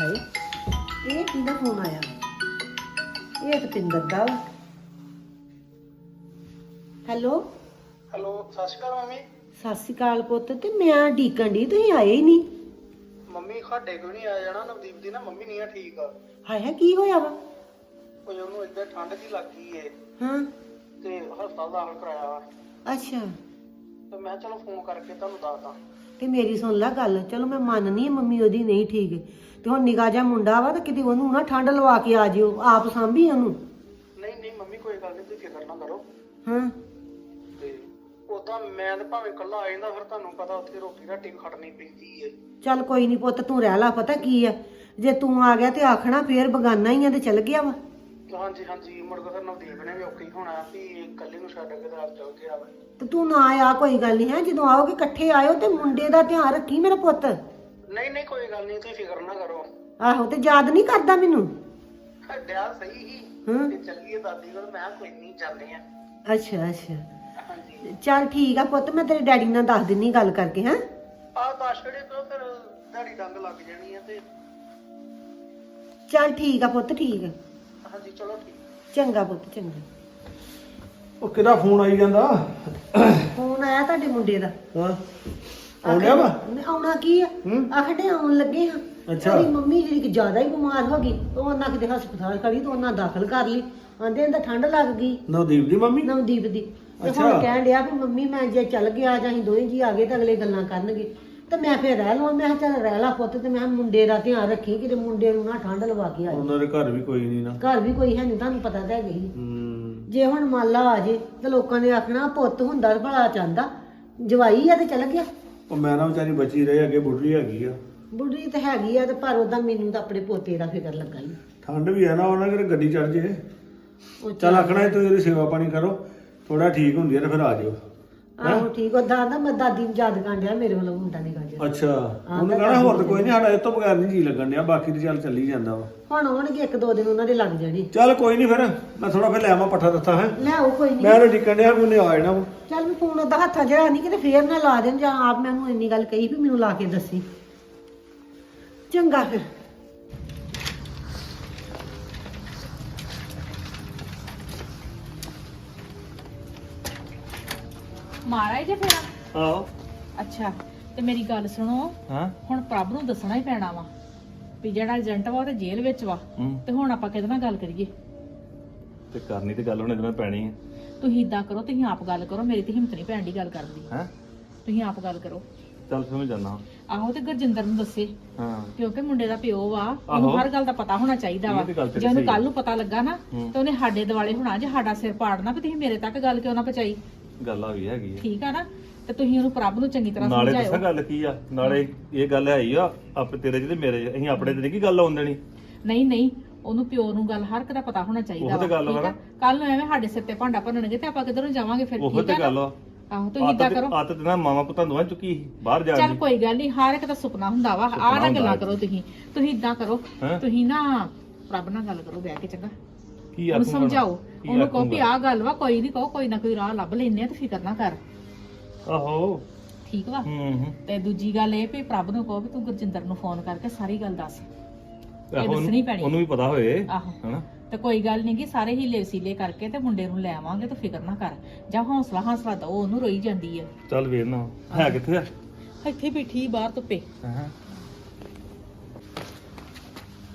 ਹਾਏ ਇਹ ਕਿਹਦਾ ਫੋਨ ਆਇਆ? ਇਹ ਤਾਂ ਪਿੰਦਰ ਦਾ ਹੈਲੋ? ਹੈਲੋ ਸਤਿ ਸ਼੍ਰੀ ਅਕਾਲ ਮੰਮੀ। ਸਤਿ ਸ਼੍ਰੀ ਅਕਾਲ ਪੁੱਤ ਤੇ ਮੈਂ ਡੀਕਣ ਦੀ ਤੁਸੀਂ ਆਏ ਹੀ ਨਹੀਂ। ਮੰਮੀ ਸਾਡੇ ਕੋਈ ਨਹੀਂ ਆ ਜਾਣਾ ਨਵਦੀਪ ਦੀ ਨਾ ਮੰਮੀ ਨਹੀਂ ਆ ਠੀਕ। ਆ ਹਾਏ ਹਾਏ ਕੀ ਹੋਇਆ ਵਾ? ਕੋਈ ਉਹਨੂੰ ਇੱਦਾਂ ਠੰਡ ਜੀ ਲੱਗ ਗਈ ਏ। ਹਾਂ। ਤੇ ਹਸਪਤਾਲ ਦਾਖਲ ਕਰਾਇਆ ਵਾ। ਅੱਛਾ। ਤੇ ਮੈਂ ਚਲੋ ਫੋਨ ਕਰਕੇ ਤੁਹਾਨੂੰ ਦੱਸਦਾ। ਤੇ ਮੇਰੀ ਸੁਣ ਲੈ ਗੱਲ। ਚਲੋ ਮੈਂ ਮੰਨਨੀ ਆ ਮੰਮੀ ਉਹਦੀ ਨਹੀਂ ਠੀਕ। ਤੇ ਹੁਣ ਨਿਕਾ ਜਾ ਮੁੰਡਾ ਵਾ ਤੇ ਕਿਤੇ ਉਹਨੂੰ ਨਾ ਠੰਡ ਲਵਾ ਕੇ ਆ ਜਿਓ। ਆਪ ਸਾਂਭੀ ਉਹਨੂੰ। ਨਹੀਂ ਨਹੀਂ ਮੰਮੀ ਕੋਈ ਗੱਲ ਨਹੀਂ ਤੁਸੀਂ ਫਿਕਰ ਨਾ ਕਰੋ। ਹਾਂ। ਤੇ ਉਦਾਂ ਮੈਂ ਤੇ ਭਾਵੇਂ ਇਕੱਲਾ ਆ ਜਾਂਦਾ ਫਿਰ ਤੁਹਾਨੂੰ ਪਤਾ ਉੱਥੇ ਰੋਟੀ ਰਾਟੀ ਵੀ ਖੜਨੀ ਪੈਂਦੀ ਏ। ਚੱਲ ਕੋਈ ਨਹੀਂ ਪੁੱਤ ਤੂੰ ਰਹਿ ਲਾ ਪਤਾ ਕੀ ਆ? ਜੇ ਤੂੰ ਆ ਗਿਆ ਤੇ ਆਖਣਾ ਫੇਰ ਬਗਾਨਾ ਹੀ ਆ ਤੇ ਚੱਲ ਗਿਆ ਵਾ। ਹਾਂਜੀ ਹਾਂਜੀ ਮੁੜ ਕੇ ਫਿਰ ਨਵਦੀਪ ਨੇ ਵੀ ਔਖੀ ਹੋਣਾ ਵੀ ਇਕੱਲੇ ਨੂੰ ਛੱਡ ਕੇ ਤੇ ਆਪ ਚਲ ਗਿਆ ਵਾ। ਤੇ ਤੂੰ ਨਾ ਆ ਕੋਈ ਗੱਲ ਨਹੀਂ ਹੈ ਜਦੋਂ ਆਓਗੇ ਇਕੱਠੇ ਆਇਓ ਤੇ ਮੁੰਡੇ ਦਾ ਧਿਆਨ ਰੱਖੀ ਮੇਰਾ ਪੁੱਤ। ਨਹੀਂ ਨਹੀਂ ਕੋਈ ਗੱਲ ਨਹੀਂ ਤੁਸੀਂ ਫਿਕਰ ਨਾ ਕਰੋ। ਆਹੋ ਤੇ ਯਾਦ ਨਹੀਂ ਕਰਦਾ ਮੈਨੂੰ? ਡਿਆ ਸਹੀ ਹੀ ਹਾਂ। ਤੇ ਚੱਲੀਏ ਦਾਦੀ ਕੋਲ ਮੈਂ ਕਿਹਾ ਕੋਈ ਨਹੀਂ ਚੱਲਦੇ ਆ ਅੱਛਾ ਅੱਛਾ। ਹਾਂਜੀ। ਚੱਲ ਠੀਕ ਆ ਪੁੱਤ ਮੈਂ ਤੇਰੇ ਡੈਡੀ ਨਾਲ ਦੱਸ ਦਿੰਨੀ ਗੱਲ ਕਰਕੇ ਹੈਂ? ਆਹ ਬਾਸ਼ੜੇ ਤੋਂ ਫਿਰ ਦਿਹਾੜੀ ਡੰਗ ਲੱਗ ਜਾਣੀ ਆ ਤੇ। ਚੱਲ ਠੀਕ ਆ ਪੁੱਤ ਠੀਕ ਆ। ਹਾਂਜੀ ਚਲੋ ਠੀਕ। ਚੰਗਾ ਪੁੱਤ ਚੰਗਾ। ਉਹ ਕਿਹਦਾ ਫੋਨ ਆਈ ਜਾਂਦਾ? ਫੋਨ ਆਇਆ ਤੁਹਾਡੇ ਮੁੰਡੇ ਦਾ। ਹਾਂ। ਆਉਣਿਆ ਵਾ? ਆਖੇ- ਆਉਣਾ ਕੀ ਆ? ਹੂੰ। ਆਖੜੇ ਆਉਣ ਲੱਗੇ ਹਾਂ। ਅੱਛਾ। ਉਹਦੀ ਮੰਮੀ ਜਿਹੜੀ ਕਿ ਜ਼ਿਆਦਾ ਹੀ ਬਿਮਾਰ ਹੋ ਗਈ ਉਹ ਉਹਨਾਂ ਕਿਤੇ ਹਸਪਤਾਲ ਖੜੀ ਤੇ ਉਹਨਾਂ ਦਾਖਲ ਕਰ ਲਈ। ਆਂਦੇ ਇਹਦਾ ਠੰਡ ਲੱਗ ਗਈ। ਨਵਦੀਪ ਦੀ ਮੰਮੀ? ਨਵਦੀਪ ਦੀ। ਤੇ ਅੱਛਾ। ਹੁਣ ਕਹਿਣ ਡਿਆ ਵੀ ਮੰਮੀ ਮੈਂ ਜੇ ਚੱਲ ਗਿਆ ਜਾਂ ਅਸੀਂ ਦੋਵੇਂ ਜੀ ਆ ਗਏ ਤਾਂ ਅਗਲੇ ਗੱਲਾਂ ਕਰਨਗੇ। ਤੇ ਮੈਂ ਫੇਰ ਰਹਿ ਲਵਾਂ। ਮੈਂ ਕਿਹਾ ਚੱਲ ਰਹਿ ਲਾ ਪੁੱਤ ਤੇ ਮੈਂ ਕਿਹਾ ਮੁੰਡੇ ਦਾ ਧਿਆਨ ਰੱਖੀ ਕਿਤੇ ਮੁੰਡੇ ਨੂੰ ਨਾ ਠੰਡ ਲਵਾ ਕੇ ਆਈ। ਉਹਨਾਂ ਦੇ ਘਰ ਵੀ ਕੋਈ ਨਹੀਂ ਨਾ। ਘਰ ਵੀ ਕੋਈ ਹੈ ਨਹੀਂ ਤੁਹਾਨੂੰ ਪਤਾ ਤਾਂ ਹੈਗਾ ਹੀ। ਹੂੰ। ਜੇ ਹੁਣ ਮੰਨ ਲਾ ਆ ਜੇ ਤੇ ਲੋਕਾਂ ਨੇ ਆਖਣਾ ਪੁੱਤ ਹੁੰਦਾ ਤਾਂ ਭਲਾ ਚਾਹੁੰਦਾ। ਜਵਾਈ ਆ ਤੇ ਚੱਲ ਗਿਆ। ਉਹ ਮੈਂ ਨਾ ਵਿਚਾਰੀ ਬਚੀ ਰਹੇ ਅੱਗੇ ਬੁੱਢੀ ਹੈਗੀ ਆ। ਬੁੱਢੀ ਤਾਂ ਹੈਗੀ ਆ ਤੇ ਪਰ ਉਹਦਾ ਮੈਨੂੰ ਤਾਂ ਆਪਣੇ ਪੋਤੇ ਦਾ ਫਿਕਰ ਲੱਗਾ ਹੀ। ਠੰਡ ਵੀ ਹੈ ਨਾ ਉਹਨਾਂ ਕਿਤੇ ਗੱਡੀ ਚੜ ਜੇ। ਉਹ ਚੱਲ ਆਖਣਾ ਤੁਸੀਂ ਉਹਦੀ ਸੇਵਾ ਪਾਣੀ ਕਰੋ ਥੋੜਾ ਠੀਕ ਹੁੰਦੀ ਹੈ ਤੇ ਫਿਰ ਆ ਜਾਓ। ਆਹੋ ਠੀਕ ਉਹਦਾ ਨਾ ਮੈਂ ਦਾਦੀ ਨੂੰ ਯਾਦ ਕਰਨ ਡਿਆ ਮੇਰੇ ਵੱਲੋਂ ਮੁੰਡਾ ਨਹੀਂ ਅੱਛਾ ਉਹਨੂੰ ਕਹਣਾ ਹੋਰ ਤਾਂ ਕੋਈ ਨਹੀਂ ਸਾਡਾ ਇਹ ਤੋਂ ਬਗੈਰ ਨਹੀਂ ਜੀ ਲੱਗਣ ਡਿਆ ਬਾਕੀ ਤੇ ਚੱਲ ਚੱਲੀ ਜਾਂਦਾ ਵਾ। ਹੁਣ ਆਉਣਗੇ ਇੱਕ ਦੋ ਦਿਨ ਉਹਨਾਂ ਦੇ ਲੱਗ ਜਾਣੇ। ਚੱਲ ਕੋਈ ਨਹੀਂ ਫਿਰ ਮੈਂ ਥੋੜਾ ਫਿਰ ਲੈ ਆਵਾਂ ਪੱਠਾ ਦਿੱਤਾ ਹੈ। ਲੈ ਆਓ ਕੋਈ ਨਹੀਂ। ਮੈਂ ਉਹਨੂੰ ਡਿੱਕਣ ਡਿਆ ਵੀ ਉਹਨੇ ਆ ਜਾਣਾ ਵਾ। ਚੱਲ ਵੀ ਫੋਨ ਉਹਦਾ ਹੱਥਾਂ ਜਿਹੜਾ ਨਹੀਂ ਕਿਤੇ ਫੇਰ ਨਾ ਲਾ ਦੇਣ ਜਾਂ ਆਪ ਮੈਨੂੰ ਇੰਨੀ ਗੱਲ ਕਹੀ ਵੀ ਮੈਨੂੰ ਲਾ ਕੇ ਦੱਸੀ। ਚੰਗਾ ਫਿਰ। ਮਾਰਾ ਜੇ ਫੇਰ? ਆਹੋ। ਅੱਛਾ। ਤੇ ਮੇਰੀ ਗੱਲ ਸੁਣੋ। ਹਾਂ। ਹੁਣ ਪ੍ਰਭ ਨੂੰ ਦੱਸਣਾ ਹੀ ਪੈਣਾ ਵਾ ਵੀ ਜਿਹੜਾ ਏਜੰਟ ਵਾ ਉਹ ਤੇ ਜੇਲ੍ਹ ਵਿੱਚ ਵਾ। ਹੂੰ। ਤੇ ਹੁਣ ਆਪਾਂ ਕਿਹਦੇ ਨਾਲ ਗੱਲ ਕਰੀਏ? ਤੇ ਕਰਨੀ ਤੇ ਗੱਲ ਹੁਣ ਇਹਦੇ ਨਾਲ ਪੈਣੀ ਹੈ ਤੁਸੀਂ ਇਦਾਂ ਕਰੋ ਤੁਸੀਂ ਆਪ ਗੱਲ ਕਰੋ ਮੇਰੀ ਤੇ ਹਿੰਮਤ ਨਹੀਂ ਪੈਣ ਦੀ ਗੱਲ ਕਰਨ ਦੀ। ਹੈ? ਤੁਸੀਂ ਆਪ ਗੱਲ ਕਰੋ। ਚੱਲ ਫਿਰ ਮੈਂ ਜਾਣਾ ਆਹੋ ਤੇ ਗੁਰਜਿੰਦਰ ਨੂੰ ਦੱਸੇ। ਹਾਂ। ਕਿਉਂਕਿ ਮੁੰਡੇ ਦਾ ਪਿਓ ਵਾ ਆਹੋ। ਉਹਨੂੰ ਹਰ ਗੱਲ ਦਾ ਪਤਾ ਹੋਣਾ ਚਾਹੀਦਾ ਵਾ। ਇਹ ਤੇ ਗੱਲ ਤੇਰੀ ਜੇ ਉਹਨੂੰ ਸਹੀ ਕੱਲ ਨੂੰ ਪਤਾ ਲੱਗਾ ਨਾ ਹੂੰ। ਤੇ ਉਹਨੇ ਸਾਡੇ ਦਿਵਾਲੇ ਹੋਣਾ ਜੇ ਸਾਡਾ ਸਿਰ ਪਾੜਨਾ ਵੀ ਤੁਸੀਂ ਮੇਰੇ ਤੱਕ ਗੱਲ ਕਿਉਂ ਨਾ ਪਹੁੰਚਾਈ? ਗੱਲ ਆ ਵੀ ਹੈਗੀ ਠੀਕ ਆ ਨਾ? ਤੇ ਤੁਸੀਂ ਉਹਨੂੰ ਪ੍ਰਭ ਨੂੰ ਚੰਗੀ ਤਰ੍ਹਾਂ ਨਾਲੇ ਸਮਝਾਇਓ। ਦੱਸਾਂ ਗੱਲ ਕੀ ਆ? ਨਾਲੇ ਇਹ ਗੱਲ ਹੈ ਹੀ ਆ ਆਪੇ ਤੇਰੇ ਜਿਹਦੇ ਮੇਰੇ। ਅਸੀਂ ਆਪਣੇ ਤੇ ਨਹੀਂ ਕੀ ਗੱਲ ਆਉਣ ਦੇਣੀ? ਨਹੀਂ ਨਹੀਂ ਉਹਨੂੰ ਪਿਓ ਨੂੰ ਗੱਲ ਹਰ ਇੱਕ ਦਾ ਪਤਾ ਹੋਣਾ ਚਾਹੀਦਾ ਉਹੋ ਤੇ ਗੱਲ ਵਾ ਨਾ। ਕੱਲ ਨੂੰ ਐਵੇਂ ਸਾਡੇ ਸਿਰ ਤੇ ਭਾਂਡਾ ਭੰਨਣਗੇ ਤੇ ਆਪਾਂ ਕਿੱਧਰੋਂ ਜਾਵਾਂਗੇ ਫਿਰ ਉਹ ਠੀਕ ਤੇ ਗੱਲ ਨਾ? ਆ। ਆਹੋ ਤੁਸੀਂ ਇਦਾਂ ਕਰੋ। ਆਦਤ ਨਾ ਮਾਵਾ ਪੁੱਤਾਂ ਦੋਵਾਂ ਚੁੱਕੀ ਸੀ ਬਾਹਰ ਜਾਣ ਚੱਲ ਦੀ ਕੋਈ ਗੱਲ ਨਹੀਂ ਹਰ ਇੱਕ ਦਾ ਸੁਪਨਾ ਹੁੰਦਾ ਵਾ ਆਹ ਨਾ ਹੁੰਦਾ ਗੱਲਾਂ ਹੈ। ਕਰੋ ਤੁਸੀਂ। ਤੁਸੀਂ ਇਦਾਂ ਕਰੋ ਹੈਂ? ਤੁਸੀਂ ਨਾ ਰੱਬ ਨਾਲ ਗੱਲ ਕਰੋ ਬਹਿ ਕੇ ਚੰਗਾ। ਕੀ ਉਹਨੂੰ ਆਖੂੰਗਾ ਸਮਝਾਓ। ਕੀ ਉਹਨੂੰ ਕਹੋ ਵੀ ਆਖੂੰਗਾ? ਆਹ ਗੱਲ ਵਾ ਕੋਈ ਨਹੀਂ ਕਹੋ ਕੋਈ ਨਾ ਕੋਈ ਰਾਹ ਲੱਭ ਲੈਨੇ ਆ ਤੇ ਫਿਕਰ ਨਾ ਕਰ। ਆਹੋ। ਠੀਕ ਵਾ? ਹੂੰ ਹੂੰ। ਤੇ ਦੂਜੀ ਗੱਲ ਇਹ ਵੀ ਪ੍ਰਭ ਨੂੰ ਕਹੋ ਵੀ ਤੂੰ ਗੁਰਜਿੰਦਰ ਨੂੰ ਫੋਨ ਕਰਕੇ ਸਾਰੀ ਗੱਲ ਦੱਸ। ਆਹੋ, ਦੱਸਣੀ ਪੈਣੀ। ਉਹਨੂੰ ਵੀ ਪਤਾ ਹੋਏ ਆਹੋ। ਹਨਾ? ਤੇ ਕੋਈ ਗੱਲ ਨਹੀਂ ਕਿ ਸਾਰੇ ਹੀਲੇ ਵਸੀਲੇ ਕਰਕੇ ਤੇ ਮੁੰਡੇ ਨੂੰ ਲੈ ਆਵਾਂਗੇ ਤੇ ਫਿਕਰ ਨਾ ਕਰ। ਜਾਂ ਹੌਸਲਾ ਹੌਸਲਾ ਦੋ ਉਹਨੂੰ ਰੋਈ ਜਾਂਦੀ ਆ। ਚੱਲ ਵੇਖ ਨਾ ਹੈ ਕਿੱਥੇ ਆ? ਇੱਥੇ ਬੈਠੀ ਬਾਹਰ ਧੁੱਪੇ। ਹਾਂ।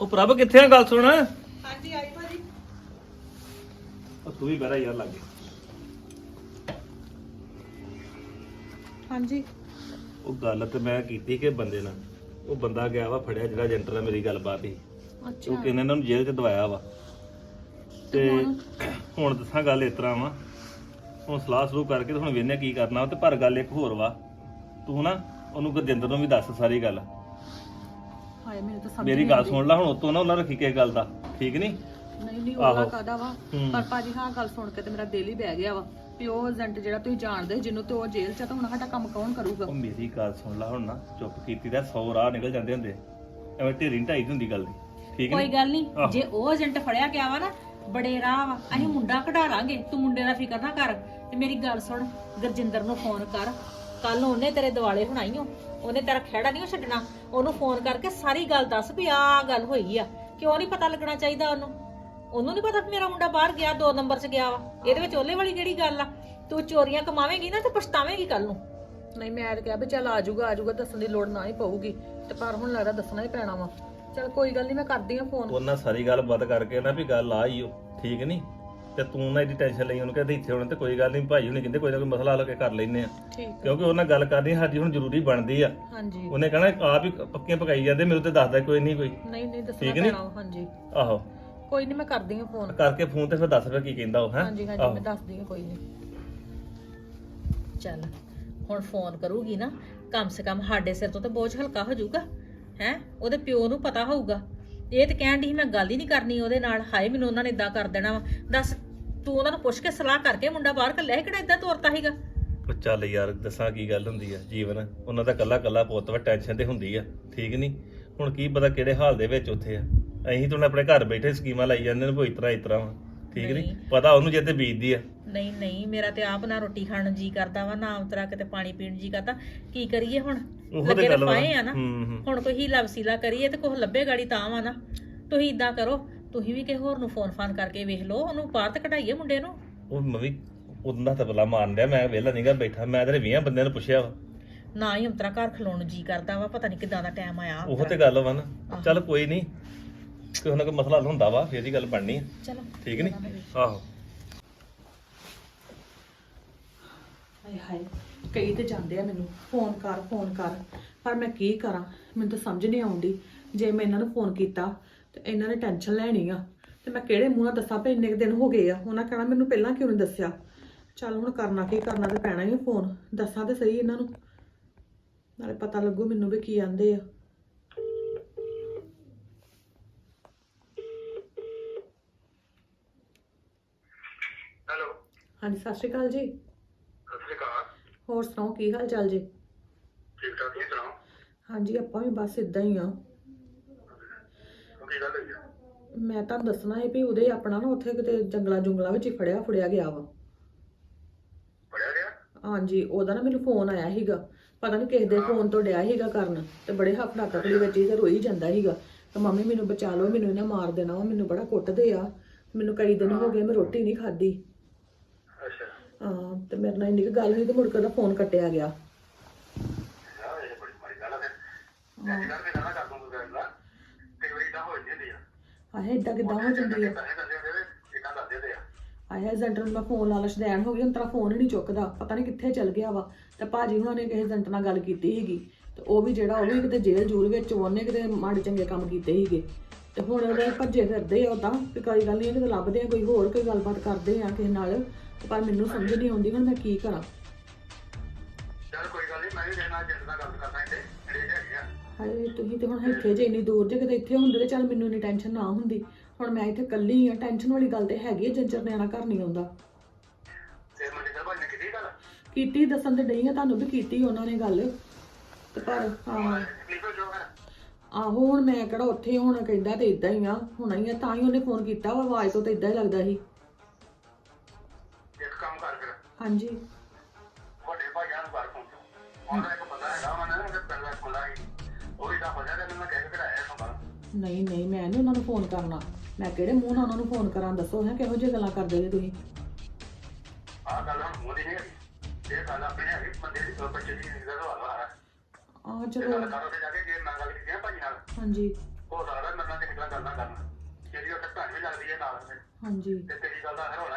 ਉਹ ਪ੍ਰਭ ਕਿੱਥੇ ਆ? ਗੱਲ ਸੁਣ। ਹਾਂਜੀ ਆਈ ਭਾਜੀ। ਉਹ ਤੂੰ ਵੀ ਬਹਿਰਾ ਯਾਰ ਲੱਗੇ। ਹਾਂਜੀ। ਉਹ ਗੱਲ ਤੇ ਮੈਂ ਕੀਤੀ ਕਿ ਬੰਦੇ ਨਾਲ। ਉਹ ਬੰਦਾ ਗਿਆ ਵਾ ਫੜਿਆ ਜਿਹੜਾ ਏਜੰਟ ਨਾਲ ਮੇਰੀ ਗੱਲਬਾਤ ਸੀ। ਅੱਛਾ। ਉਹ ਕਹਿੰਦੇ ਇਹਨਾਂ ਨੂੰ ਜੇਲ੍ਹ 'ਚ ਦਵਾਇਆ ਵਾ। ਤੇ ਹੁਣ? ਦੱਸਾਂ ਗੱਲ ਇਸ ਤਰ੍ਹਾਂ ਵਾ। ਹੁਣ ਸਲਾਹ ਸ਼ੁਰੂ ਕਰਕੇ ਤੇ ਹੁਣ ਵੇਖਨੇ ਕੀ ਕਰਨਾ ਵਾ। ਤੇ ਪਰ ਗੱਲ ਇੱਕ ਹੋਰ ਵਾ। ਤੂੰ ਨਾ ਉਹਨੂੰ ਗੁਰਜਿੰਦਰ ਨੂੰ ਵੀ ਦੱਸ ਸਾਰੀ ਗੱਲ। ਹਾਏ ਮੈਨੂੰ ਤਾਂ ਮੇਰੀ ਗੱਲ ਸੁਣ ਲੈ ਹੁਣ ਉਤੋਂ ਨਾ ਉਹਨਾਂ ਰੱਖੀ ਕਿਸੇ ਗੱਲ ਦਾ। ਠੀਕ ਨਹੀਂ ਨਹੀਂ ਨਹੀਂ ਆਹੋ। ਉਹਦਾ ਕਾਦਾ ਵਾ? ਹੂੰ। ਪਰ ਭਾਜੀ ਹਾਂ ਗੱਲ ਸੁਣ ਕੇ ਤੇ ਮੇਰਾ ਦਿਲ ਹੀ ਬਹਿ ਗਿਆ ਵਾ ਵੀ ਉਹ ਏਜੰਟ ਜਿਹੜਾ ਤੁਸੀਂ ਜਾਣਦੇ ਜਿਹਨੂੰ ਤੇ ਉਹ ਜੇਲ੍ਹ ਚ ਆ ਤਾਂ ਹੁਣ ਸਾਡਾ ਕੰਮ ਕੌਣ ਕਰੂਗਾ? ਉਹ ਮੇਰੀ ਗੱਲ ਸੁਣ ਲੈ ਹੁਣ ਨਾ ਚੁੱਪ ਕੀਤੀ ਦਾ 100 ਰਾਹ ਨਿਕਲ ਜਾਂਦੇ ਹੁੰਦੇ। ਐਵੇਂ ਢੇਰੀ ਢਾਈ ਦੀ ਹੁੰਦੀ ਗੱਲ ਦੀ। ਠੀਕ ਕੋਈ ਨਹੀਂ ਗੱਲ ਨਹੀਂ ਆਹੋ। ਜੇ ਉਹ ਏਜੰਟ ਫੜਿਆ ਗਿਆ ਵਾ ਨਾ ਬੜੇ ਰਾਹ ਵਾ ਅਸੀਂ ਮੁੰਡਾ ਕਢਾ ਲਾਂਗੇ ਤੂੰ ਮੁੰਡੇ ਦਾ ਫਿਕਰ ਨਾ ਕਰ। ਤੇ ਮੇਰੀ ਗੱਲ ਸੁਣ ਗੁਰਜਿੰਦਰ ਨੂੰ ਫੋਨ ਕਰ। ਕੱਲ ਉਹਨੇ ਤੇਰੇ ਦਿਵਾਲੇ ਹੋਣਾਈਓ ਉਹਨੇ ਤੇਰਾ ਖਹਿੜਾ ਨਹੀਂ ਛੱਡਣਾ। ਉਹਨੂੰ ਫੋਨ ਕਰਕੇ ਸਾਰੀ ਗੱਲ ਦੱਸ ਵੀ ਆਹ ਗੱਲ ਹੋਈ ਆ ਕਿਉਂ ਨਹੀਂ ਪਤਾ ਲੱਗਣਾ ਚਾਹੀਦਾ ਉਹਨੂੰ? ਉਹਨੂੰ ਨਹੀਂ ਪਤਾ ਵੀ ਮੇਰਾ ਮੁੰਡਾ ਬਾਹਰ ਗਿਆ ਦੋ ਨੰਬਰ 'ਚ ਗਿਆ ਵਾ। ਇਹਦੇ ਵਿੱਚ ਉਹਲੇ ਵਾਲੀ ਕਿਹੜੀ ਗੱਲ ਆ? ਤੂੰ ਚੋਰੀਆਂ ਕਮਾਵੇਂਗੀ ਨਾ ਤੇ ਪਛਤਾਵੇਂਗੀ ਕੱਲ ਨੂੰ। ਨਹੀਂ ਮੈਂ ਤਾਂ ਕਿਹਾ ਵੀ ਚੱਲ ਆ ਜਾਊਗਾ ਆ ਜਾਊਗਾ ਦੱਸਣ ਦੀ ਲੋੜ ਨਾ ਹੀ ਪਊਗੀ। ਤੇ ਪਰ ਹੁਣ ਲੱਗਦਾ ਦੱਸਣਾ ਹੀ ਪੈਣਾ ਵਾ। ਚੱਲ ਕੋਈ ਗੱਲ ਨਹੀਂ ਮੈਂ ਕਰਦੀ ਆ ਫੋਨ। ਉਹਨਾਂ ਸਾਰੀ ਗੱਲ ਬਾਤ ਕਰਕੇ ਨਾ ਵੀ ਗੱਲ ਆ ਹੀ ਉਹ ਠੀਕ ਨਹੀਂ ਤੇ ਤੂੰ ਨਾ ਇਹਦੀ ਟੈਨਸ਼ਨ ਲਈ ਉਹਨੂੰ ਕਹਿੰਦੇ ਇੱਥੇ ਹੋਣਾ ਤੇ ਕੋਈ ਗੱਲ ਨਹੀਂ ਭਾਈ ਹੁਣੇ ਕਹਿੰਦੇ ਕੋਈ ਨਾ ਕੋਈ ਮਸਲਾ ਹੱਲ ਕੇ ਕਰ ਲੈਨੇ ਆ। ਠੀਕ ਕਿਉਂਕਿ ਉਹਨਾਂ ਗੱਲ ਕਰਨੀ ਸਾਡੀ ਹੁਣ ਜ਼ਰੂਰੀ ਬਣਦੀ ਆ। ਹਾਂਜੀ। ਉਹਨੇ ਕਹਣਾ ਆਪ ਹੀ ਪੱਕੀਆਂ ਪਕਾਈ ਜਾਂਦੇ ਮੈਨੂੰ ਤੇ ਦੱਸਦਾ ਕੋਈ ਨਹੀਂ ਕੋਈ। ਨਹੀਂ ਨਹੀਂ ਦੱਸਣਾ ਠੀਕ ਨੀ? ਪੈਣਾ ਵਾ, ਹਾਂਜੀ। ਆਹੋ। ਕੋਈ ਨਹੀਂ ਮੈਂ ਕਰਦੀ ਆ ਫੋਨ ਕਰਕੇ ਫੋਨ ਤੇ ਫਿਰ ਦੱਸ ਫਿਰ ਕੀ ਕਹਿੰਦਾ ਉਹ ਹੈ? ਹਾਂਜੀ ਹਾਂਜੀ ਮੈਂ ਦੱਸਦੀ ਆ ਕੋਈ ਨਹੀਂ ਚੱਲ ਹੁਣ ਫੋਨ ਕਰੂਗੀ ਨਾ ਕਮ ਸੇ ਕਮ ਸਾਡੇ ਸਿਰ ਤੋਂ ਤਾਂ ਬੋਝ ਹਲਕਾ ਹੋ ਜਾਊਗਾ ਹੈ? ਉਹਦੇ ਪਿਓ ਨੂੰ ਪਤਾ ਹੋਊਗਾ। ਇਹ ਤੇ ਕਹਿਣ ਦੀ ਮੈਂ ਗੱਲ ਹੀ ਨਹੀਂ ਕਰਨੀ ਉਹਦੇ ਨਾਲ। ਹਾਏ ਮੈਨੂੰ ਉਹਨਾਂ ਨੇ ਇਦਾਂ ਕਰ ਦੇਣਾ ਵਾ। ਦੱਸ ਤੂੰ ਉਹਨਾਂ ਨੂੰ ਪੁੱਛ ਕੇ ਸਲਾਹ ਕਰਕੇ ਮੁੰਡਾ ਬਾਹਰ ਕੱਲਿਆ ਸੀ ਕਿਹੜਾ ਇਦਾਂ ਤੋਰਤਾ ਸੀਗਾ? ਉਹ ਚੱਲ ਯਾਰ ਦੱਸਾਂ ਕੀ ਗੱਲ ਹੁੰਦੀ ਆ ਜੀਵਨ। ਉਹਨਾਂ ਦਾ ਕੱਲਾ ਕੱਲਾ ਪੁੱਤ ਵਾ ਟੈਨਸ਼ਨ ਤੇ ਹੁੰਦੀ ਆ ਠੀਕ ਨਹੀਂ ਹੁਣ ਕੀ ਪਤਾ ਕਿਹੜੇ ਹਾਲ ਦੇ ਵਿੱਚ ਉੱਥੇ ਆ। ਅਸੀਂ ਤਾਂ ਹੁਣ ਆਪਣੇ ਘਰ ਬੈਠੇ ਸਕੀਮਾਂ ਲਾਈ ਜਾਂਦੇ ਨੇ ਕੋਈ ਇਤਰਾ ਇਤਰਾ ਵਾ। ਠੀਕ ਨਹੀਂ ਨਹੀਂ। ਪਤਾ ਉਹਨੂੰ ਜਿੱਤੇ ਬੀਜਦੀ ਆ। ਨਹੀਂ ਨਹੀਂ ਮੇਰਾ ਤੇ ਆਪ ਨਾ ਰੋਟੀ ਖਾਣ ਨੂੰ ਜੀ ਕਰਦਾ ਵਾ ਨਾ ਉਤਰਾ ਕਿਤੇ ਪਾਣੀ ਪੀਣ ਨੂੰ ਜੀ ਕਰਦਾ। ਕੀ ਕਰੀਏ ਹੁਣ? ਉਹੋ ਲੱਗੇ ਤੇ ਗੱਲ ਵਾ। ਆ ਨਾ। ਹੂੰ ਹੂੰ। ਹੁਣ ਕੋਈ ਹੀਲਾ ਵਸੀਲਾ ਕਰੀਏ ਤੇ ਕੁਝ ਲੱਭੇ ਗਾੜੀ ਤਾਂ ਵਾ ਨਾ। ਤੁਸੀਂ ਇਦਾਂ ਕਰੋ ਤੁਸੀਂ ਵੀ ਕਿਸੇ ਹੋਰ ਨੂੰ ਫੋਨ ਫਾਨ ਕਰਕੇ ਵੇਖ ਲਓ ਉਹਨੂੰ ਬਾਹਰ ਤੇ ਕਢਾਈਏ ਮੁੰਡੇ ਨੂੰ। ਉਹ ਮੈਂ ਵੀ ਉਹਦਾ ਤਾਂ ਬਲਾ ਮਾਰਨ ਡਿਆ ਮੈਂ ਵਿਹਲਾ ਨਹੀਂਗਾ ਬੈਠਾ। ਮੈਂ ਤੇਰੇ 20 ਬੰਦਿਆਂ ਨੂੰ ਪੁੱਛਿਆ ਵਾ। ਨਾ ਹੀ ਅੰਤਰਾ ਘਰ ਖਲੋਣ ਨੂੰ ਜੀ ਕਰਦਾ ਵਾ ਪਤਾ ਨਹੀਂ ਕਿਦਾਂ ਦਾ ਟਾਈਮ ਆਇਆ ਉਹ ਤੇ ਗੱਲ ਵਾ ਨਾ। ਚੱਲ ਕੋਈ ਨਹੀਂ ਕੋਈ ਨਾ ਕੋਈ ਮਸਲਾ ਹੱਲ ਹੁੰਦਾ ਵਾ ਫੇਰ ਹੀ ਗੱਲ ਬਣਨੀ ਆ। ਚਲੋ। ਠੀਕ ਨਹੀਂ ਆਹੋ। ਹਾਏ ਹਾਏ ਕਈ ਤੇ ਜਾਂਦੇ ਆ ਮੈਨੂੰ ਫੋਨ ਕਰ ਫੋਨ ਕਰ। ਪਰ ਮੈਂ ਕੀ ਕਰਾਂ? ਮੈਨੂੰ ਤਾਂ ਸਮਝ ਨਹੀਂ ਆਉਂਦੀ। ਜੇ ਮੈਂ ਇਹਨਾਂ ਨੂੰ ਫੋਨ ਕੀਤਾ ਤੇ ਇਹਨਾਂ ਨੇ ਟੈਨਸ਼ਨ ਲੈਣੀ ਆ। ਤੇ ਮੈਂ ਕਿਹੜੇ ਮੂੰਹ ਨਾਲ ਦੱਸਾਂ ਭਈ ਇੰਨੇ ਕੁ ਦਿਨ ਹੋ ਗਏ ਆ ਉਹਨਾਂ ਕਹਿਣਾ ਮੈਨੂੰ ਪਹਿਲਾਂ ਕਿਉਂ ਨਹੀਂ ਦੱਸਿਆ? ਚੱਲ ਹੁਣ ਕਰਨਾ ਕੀ ਕਰਨਾ ਤੇ ਪੈਣਾ ਹੀ ਆ ਫੋਨ ਦੱਸਾਂ ਤੇ ਸਹੀ ਇਹਨਾਂ ਨੂੰ। ਨਾਲੇ ਪਤਾ ਲੱਗੂ ਮੈਨੂੰ ਵੀ ਕੀ ਆਂਦੇ ਆ ਹੈਲੋ ਹਾਂਜੀ ਸਤਿ ਸ਼੍ਰੀ ਅਕਾਲ ਜੀ। ਸਤਿ ਸ਼੍ਰੀ ਅਕਾਲ। ਹੋਰ ਸੁਣਾਓ ਕੀ ਹਾਲ ਚਾਲ ਜੀ? ਠੀਕ ਠਾਕ ਤੁਸੀਂ ਸੁਣਾਓ? ਹਾਂਜੀ ਆਪਾਂ ਵੀ ਬਸ ਇਦਾਂ ਹੀ ਆ। ਕੀ ਗੱਲ ਹੋਈ ਆ? ਮੈਂ ਤੁਹਾਨੂੰ ਦੱਸਣਾ ਹੈ ਵੀ ਉਹਦੇ ਆਪਣਾ ਨਾ ਉੱਥੇ ਕਿਤੇ ਜੰਗਲਾਂ ਜੁੰਗਲਾਂ ਵਿੱਚ ਹੀ ਫੜਿਆ ਫੜਿਆ ਗਿਆ ਵਾ। ਪੜਿਆ ਗਿਆ? ਹਾਂਜੀ ਉਹਦਾ ਨਾ ਮੈਨੂੰ ਫੋਨ ਆਇਆ ਸੀਗਾ। ਪਤਾ ਨਹੀਂ ਕਿਸ ਦੇ ਫੋਨ ਤੋਂ ਡਿਆ ਸੀਗਾ ਕਰਨ ਤੇ ਬੜੇ ਹਫੜਾ ਤਕੜੀ ਵਿੱਚ ਹੀ ਤੇ ਰੋਈ ਜਾਂਦਾ ਸੀਗਾ। ਤੇ ਮੰਮੀ ਮੈਨੂੰ ਬਚਾ ਲਓ ਮੈਨੂੰ ਇਹਨਾਂ ਮਾਰ ਦੇਣਾ ਵਾ ਮੈਨੂੰ ਬੜਾ ਕੁੱਟਦੇ ਆ। ਮੈਨੂੰ ਕਈ ਦਿਨ ਹੋ ਗਏ ਮੈਂ ਰੋਟੀ ਨਹੀਂ ਖਾਧੀ। ਹਾਂ, ਤੇ ਮੇਰੇ ਨਾਲ ਇੰਨੀ ਕੁ ਗੱਲ ਹੋਈ ਤੇ ਮੁੜ ਕੇ ਉਹਦਾ ਫੋਨ ਕੱਟਿਆ ਗਿਆ। ਯਾਰ ਇਹ ਬੜੀ ਮਾੜੀ ਗੱਲ ਆ ਫਿਰ ਮੈਂ ਗੱਲ ਵੀ ਨਾ ਕਰ ਦੂੰ ਗੱਲ ਨਾ ਕਈ ਵਾਰੀ ਤਾਂ ਹੋ ਜਾਂਦੀ ਆ ਆਹੇ ਇਦਾਂ ਕਿਦਾਂ ਹੋ ਜਾਂਦੀ ਆ? ਪੈਸੇ ਦਿੰਦੇ ਹੁੰਦੇ ਨੇ ਇਦਾਂ ਦੱਸ ਦਿੰਦੇ ਆ ਆਇਆ ਏਜੰਟ ਨੂੰ ਮੈਂ ਫੋਨ ਲਾ ਲਸ਼ਦੈਨ ਹੋ ਗਈ, ਹੁਣ ਤੇਰਾ ਫੋਨ ਹੀ ਨਹੀਂ ਚੁੱਕਦਾ। ਪਤਾ ਨਹੀਂ ਕਿੱਥੇ ਚਲ ਗਿਆ ਵਾ। ਤੇ ਭਾਜੀ ਹੁਣਾਂ ਨੇ ਕਿਸੇ ਏਜੰਟ ਨਾਲ ਗੱਲ ਕੀਤੀ ਸੀਗੀ। ਤੇ ਉਹ ਵੀ ਜਿਹੜਾ, ਉਹ ਵੀ ਕਿਤੇ ਜੇਲ੍ਹ ਜੂਲ ਵਿੱਚ ਉਹਨੇ ਕਿਤੇ ਮਾੜੇ ਚੰਗੇ ਕੰਮ ਕੀਤੇ ਸੀਗੇ। ਤੇ ਹੁਣ ਉਹਦੇ ਭੱਜੇ ਫਿਰਦੇ ਆ ਉਦਾਂ ਕਿ ਕੋਈ ਗੱਲ ਨਹੀਂ ਇਹਨੂੰ ਲੱਭਦੇ ਆ, ਕੋਈ ਹੋਰ ਕੋਈ ਗੱਲਬਾਤ ਕਰਦੇ ਆ ਕਿਸੇ ਨਾਲ। ਪਰ ਮੈਨੂੰ ਸਮਝ ਨਹੀਂ ਆਉਂਦੀ ਹੁਣ ਮੈਂ ਕੀ ਕਰਾਂ। ਚਲ ਕੋਈ ਗੱਲ ਨਹੀਂ ਮੈਂ ਵੀ ਦੇਣਾ ਜੱਟ ਨਾਲ ਗੱਲ ਕਰਦਾ ਇੱਥੇ ਜਿਹੜੇ ਹੈਗੇ ਆ। ਹਾਏ ਤੁਸੀਂ ਤੇ ਹੁਣ ਇੱਥੇ ਜੇ ਇੰਨੀ ਦੂਰ ਜੇ ਕਿਤੇ ਇੱਥੇ ਹੁੰਦੇ ਤੇ ਚੱਲ ਮੈਨੂੰ ਇੰਨੀ ਟੈਨਸ਼ਨ ਨਾ ਹੁੰਦੀ। ਹੁਣ ਮੈਂ ਇੱਥੇ ਇਕੱਲੀ ਆ ਟੈਨਸ਼ਨ ਵਾਲੀ ਗੱਲ ਤੇ ਹੈਗੀ ਆ ਜੰਜਰ ਨਿਆਣਾ ਘਰ ਨਹੀਂ ਆਉਂਦਾ। ਤੇ ਮਨਿੰਦਰ ਭਾਈ ਨੇ ਕੀਤੀ ਗੱਲ? ਕੀਤੀ ਦੱਸਣ ਤੇ ਡਈ ਆ ਤੁਹਾਨੂੰ ਵੀ ਕੀਤੀ ਉਹਨਾਂ ਨੇ ਗੱਲ। ਤੇ ਪਰ ਹਾਂ। ਨਿਕਲ ਜੋ ਫਿਰ। ਆਹੋ ਹੁਣ ਮੈਂ ਕਿਹੜਾ ਉੱਥੇ ਹੁਣ ਕਹਿੰਦਾ ਤੇ ਇਦਾਂ ਹੀ ਆ ਹੁਣ ਹੀ ਆ ਤਾਂ ਹੀ ਉਹਨੇ ਫੋਨ ਕੀਤਾ ਵਾ ਆਵਾਜ਼ ਤੋਂ ਤਾਂ ਇਦਾਂ ਹੀ ਲੱਗਦਾ ਸੀ। ਹਾਂਜੀ। ਵੱਡੇ ਭਾਈਆਂ ਨੂੰ ਬਾਹਰ ਪਹੁੰਚੋ ਉਹਨਾਂ ਇੱਕ ਬੰਦਾ ਹੈਗਾ ਉਹਨਾਂ ਨੇ ਉਹਦੇ ਪਿੰਡ ਦਾ ਖੁੱਲਾ ਸੀ। ਉਹ ਵੀ ਤਾਂ ਫਸਿਆ ਤੇ ਮੈਨੂੰ ਕਹਿ ਕੇ ਕਢਾਇਆ ਸੰਭਾਲ ਨਹੀਂ ਨਹੀਂ ਮੈਂ ਨਹੀਂ ਉਹਨਾਂ ਨੂੰ ਫੋਨ ਕਰਨਾ। ਮੈਂ ਕਿਹੜੇ ਮੂੰਹ ਨਾਲ ਉਹਨਾਂ ਨੂੰ ਫੋਨ ਕਰਾਂ ਦੱਸੋ ਹੈ ਕਿਹੋ ਜਿਹੀ ਗੱਲਾਂ ਕਰਦੇ ਜੇ ਤੁਸੀਂ? ਆਹ ਗੱਲ ਹੁਣ ਮੂੰਹ ਦੀ ਨਹੀਂ ਹੈਗੀ। ਇਹ ਗੱਲ ਆਪਣੇ ਹੈਗੀ ਬੰਦੇ ਦੀ ਉਹ ਬੱਚੇ ਦੀ ਨਿਗਰ ਹਾਲ ਹੈ ਆਹ ਇਹ ਚਲੋ। ਗੱਲ ਕਰੋ ਤੇ ਜਾ ਕੇ ਜੇ ਮੈਂ ਗੱਲ ਕੀਤੀ ਨਾ ਭਾਜੀ ਨਾਲ। ਹਾਂਜੀ। ਹੋ ਸਕਦਾ ਮੇਰੇ ਨਾਲ ਤੇ ਨਿਕਲਾ ਕਰਨਾ ਕਰਨਾ। ਜਿਹੜੀ ਉੱਥੇ ਭੈਣ ਵੀ ਲੱਗਦੀ ਹੈ ਨਾਲ ਤੇ ਹਾਂਜੀ। ਤੇਰੀ ਗੱਲ ਦਾ ਹਰ ਹੋਣਾ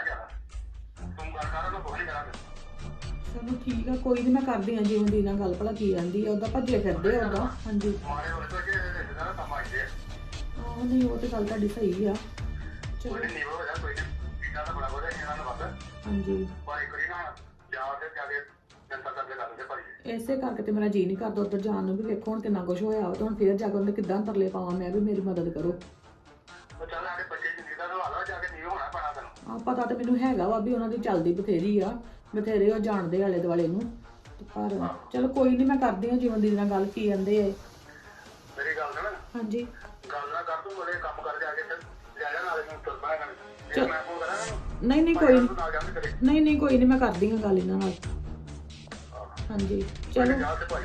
ਜ਼ਿਆਦਾ ਤੂੰ ਚਲੋ ਠੀਕ ਆ, ਕੋਈ ਨਹੀਂ ਮੈਂ ਕਰਦੀ ਆ ਜੀਵਨ ਦੀ ਨਾਲ ਗੱਲ, ਭਲਾ ਕੀ ਜਾਂਦੀ ਆ ਉਹਦਾ ਭੱਜੇ ਫਿਰਦੇ ਆ ਉਹਦਾ ਹਾਂਜੀ। ਮਾਰੇ ਹੋਏ ਤੋਂ ਕਿ ਰਿਸ਼ਤੇਦਾਰ ਕੰਮ ਆਈਦੇ ਆਹ, ਨਹੀਂ, ਉਹ ਤੇ ਗੱਲ ਤੁਹਾਡੀ ਸਹੀ ਆ। ਚਲੋ। ਕੋਈ ਨਹੀਂ ਹੋ ਜਾ ਕੋਈ ਨਹੀਂ ਇਹਨਾਂ ਦਾ ਬੜਾ ਬੜਾ ਇਹਨਾਂ ਦਾ ਬਸ ਹਾਂਜੀ। ਭਾਈ ਕਰੀ ਨਾ ਜਾ ਕੇ ਜਾ ਕੇ ਜਨਤਾ ਕਰਦੇ ਕਰਦੇ ਭਾਈ ਇਸੇ ਕਰਕੇ ਤੇ ਮੇਰਾ ਜੀ ਨਹੀਂ ਕਰਦਾ, ਉੱਧਰ ਜਾਣ ਨੂੰ ਵੀ ਵੇਖੋ, ਹੁਣ ਕਿੰਨਾ ਕੁਝ ਹੋਇਆ ਵਾ, ਤੇ ਹੁਣ ਫੇਰ ਜਾ ਕੇ ਉਹਨੇ ਕਿੱਦਾਂ ਤਰਲੇ ਪਾਵਾਂ, ਮੈਂ ਵੀ ਮੇਰੀ ਮਦਦ ਕਰੋ। ਆ ਪਤਾ ਤੇ ਮੈਨੂੰ ਹੈਗਾ ਵਾ ਵੀ ਉਹਨਾਂ ਦੀ ਚੱਲਦੀ ਬਥੇਰੀ ਆ ਬਥੇਰੇ ਉਹ ਜਾਣਦੇ ਆਲੇ ਦੁਆਲੇ ਨੂੰ। ਤੇ ਪਰ ਚਲੋ ਕੋਈ ਨਹੀਂ ਮੈਂ ਕਰਦੀ ਹਾਂ ਜੀਵਨ ਦੀ ਨਾਲ ਗੱਲ ਕੀ ਕਹਿੰਦੇ ਆ। ਮੇਰੀ ਗੱਲ ਸੁਣ। ਹਾਂਜੀ। ਗੱਲ ਨਾ ਕਰ ਤੂੰ ਉਹਦੇ ਕੰਮ ਕਰ ਜਾ ਕੇ ਤੇ ਲੈ ਜਾ ਨਾਲ ਨੂੰ ਤੁਰ ਜੇ ਮੈਂ ਫੋਨ ਕਰਾਂ ਤੂੰ ਨਹੀਂ ਨਹੀਂ ਕੋਈ ਨੀ। ਨਾਲ ਜਾਂਦੇ ਕਰੇ। ਨਹੀਂ ਨਹੀਂ ਕੋਈ ਨਹੀਂ ਮੈਂ ਕਰਦੀ ਹਾਂ ਗੱਲ ਇਹਨਾਂ ਨਾਲ। ਹਾਂਜੀ ਚਲੋ। ਜਾ ਤੇ ਭਾਈ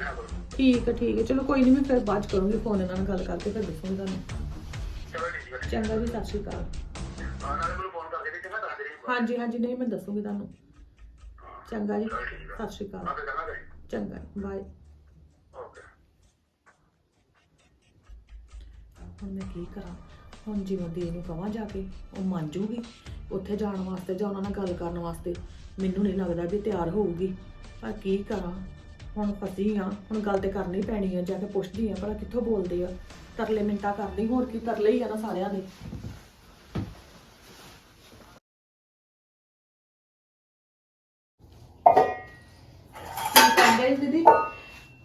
ਠੀਕ ਹੈ ਠੀਕ ਹੈ ਚਲੋ ਕੋਈ ਨਹੀਂ ਮੈਂ ਫਿਰ ਬਾਅਦ ਚ ਕਰੂੰਗੀ ਫੋਨ ਇਹਨਾਂ ਨਾਲ ਗੱਲ ਕਰਕੇ ਫਿਰ ਦੱਸੂੰਗੀ ਤੁਹਾਨੂੰ। ਚਲੋ ਠੀਕ ਹੈ ਚੰਗਾ ਜੀ ਸਤਿ ਸ਼੍ਰੀ ਅਕਾਲ। ਹਾਂ ਨਾਲੇ ਮੈਨੂੰ ਹਾਂਜੀ ਹਾਂਜੀ ਨਹੀਂ ਮੈਂ ਦੱਸੂੰਗੀ ਤੁਹਾਨੂੰ। ਚੰਗਾ ਜੀ ਸਤਿ ਸ਼੍ਰੀ ਅਕਾਲ। ਆਪੇ ਕਰਨਾ ਕਰੀ ਚੰਗਾ ਬਾਏ। ਓਕੇ। ਹੁਣ ਮੈਂ ਕੀ ਕਰਾਂ? ਹੁਣ ਜਿਵੇਂ ਦੀ ਨੂੰ ਕਹਾਂ ਜਾ ਕੇ ਉਹ ਮੰਨ ਜੂਗੀ। ਉੱਥੇ ਜਾਣ ਵਾਸਤੇ ਜਾਂ ਉਹਨਾਂ ਨਾਲ ਗੱਲ ਕਰਨ ਵਾਸਤੇ। ਮੈਨੂੰ ਨਹੀਂ ਲੱਗਦਾ ਵੀ ਤਿਆਰ ਹੋਊਗੀ। ਪਰ ਕੀ ਕਰਾਂ? ਹੁਣ ਫਸੀ ਆ। ਹੁਣ ਗੱਲ ਤੇ ਕਰਨੀ ਪੈਣੀ ਆ ਜਾ ਕੇ ਪੁੱਛਦੀ ਆ ਭਲਾ ਕਿੱਥੋਂ ਬੋਲਦੇ ਆ? ਤਰਲੇ ਮਿੰਟਾਂ ਕਰਦੀ ਹੋਰ ਕੀ ਤਰਲੇ ਹੀ ਆ ਨਾ ਸਾਰਿਆਂ ਦੇ ਕੀ ਕਹਿੰਦੇ ਦੀਦੀ